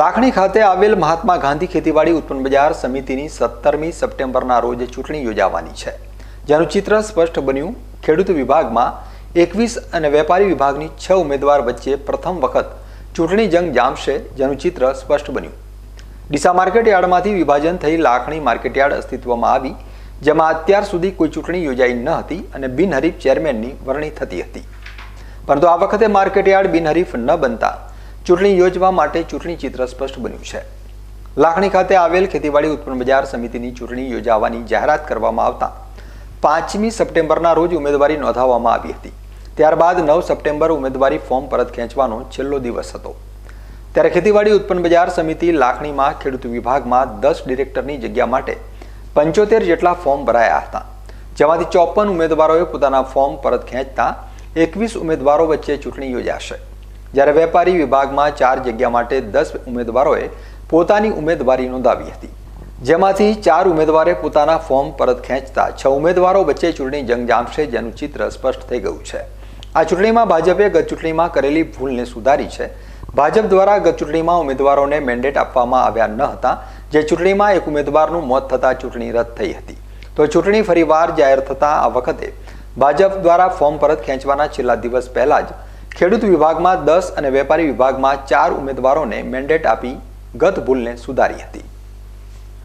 લાખણી ખાતે આવેલ મહાત્મા ગાંધી ખેતીવાડી ઉત્પન્ન બજાર સમિતિની સત્તરમી સપ્ટેમ્બરના રોજ ચૂંટણી યોજાવાની છે, જેનું ચિત્ર સ્પષ્ટ બન્યું. ખેડૂત વિભાગમાં એકવીસ અને વેપારી વિભાગની છ ઉમેદવાર વચ્ચે પ્રથમ વખત ચૂંટણી જંગ જામશે, જેનું ચિત્ર સ્પષ્ટ બન્યું. ડીસા માર્કેટયાર્ડમાંથી વિભાજન થઈ લાખણી માર્કેટયાર્ડ અસ્તિત્વમાં આવી, જેમાં અત્યાર સુધી કોઈ ચૂંટણી યોજાઈ ન હતી અને બિનહરીફ ચેરમેનની વરણી થતી હતી. પરંતુ આ વખતે માર્કેટયાર્ડ બિનહરીફ ન બનતા ચૂંટણી યોજવા માટે ચૂંટણી ચિત્ર સ્પષ્ટ બન્યું છે. લાખણી ખાતે આવેલ ખેતીવાડી ઉત્પન્ન બજાર સમિતિની ચૂંટણી યોજાવાની જાહેરાત કરવામાં આવતા પાંચમી સપ્ટેમ્બરના રોજ ઉમેદવારી નોંધાવવામાં આવી હતી. ત્યારબાદ નવ સપ્ટેમ્બર ઉમેદવારી ફોર્મ પરત ખેંચવાનો છેલ્લો દિવસ હતો. ત્યારે ખેતીવાડી ઉત્પન્ન બજાર સમિતિ લાખણીમાં ખેડૂત વિભાગમાં દસ ડિરેક્ટરની જગ્યા માટે પંચોતેર જેટલા ફોર્મ ભરાયા હતા. જેમાંથી ચોપન ઉમેદવારોએ પોતાના ફોર્મ પરત ખેંચતા એકવીસ ઉમેદવારો વચ્ચે ચૂંટણી યોજાશે. જ્યારે વેપારી વિભાગમાં ચાર જગ્યા માટે દસ ઉમેદવારોએ પોતાની ઉમેદવારી નોંધાવી હતી. જેમાંથી ચાર ઉમેદવારે પોતાના ફોર્મ પરત ખેંચતા છ ઉમેદવારો વચ્ચે ચૂંટણી જંગ જામશે જેનું ચિત્ર સ્પષ્ટ થઈ ગયું છે. આ ચૂંટણીમાં ભાજપે ગત ચૂંટણીમાં કરેલી ભૂલને સુધારી છે. ભાજપ દ્વારા ગત ચૂંટણીમાં ઉમેદવારોને મેન્ડેટ આપવામાં આવ્યા ન હતા, જે ચૂંટણીમાં એક ઉમેદવારનું મોત થતાં ચૂંટણી રદ થઈ હતી. તો ચૂંટણી ફરીવાર જાહેર થતાં આ વખતે ભાજપ દ્વારા ફોર્મ પરત ખેંચવાના છેલ્લા દિવસ પહેલા જ ખેડૂત વિભાગમાં દસ અને વેપારી વિભાગમાં ચાર ઉમેદવારોને મેન્ડેટ આપી ગત ભૂલને સુધારી હતી.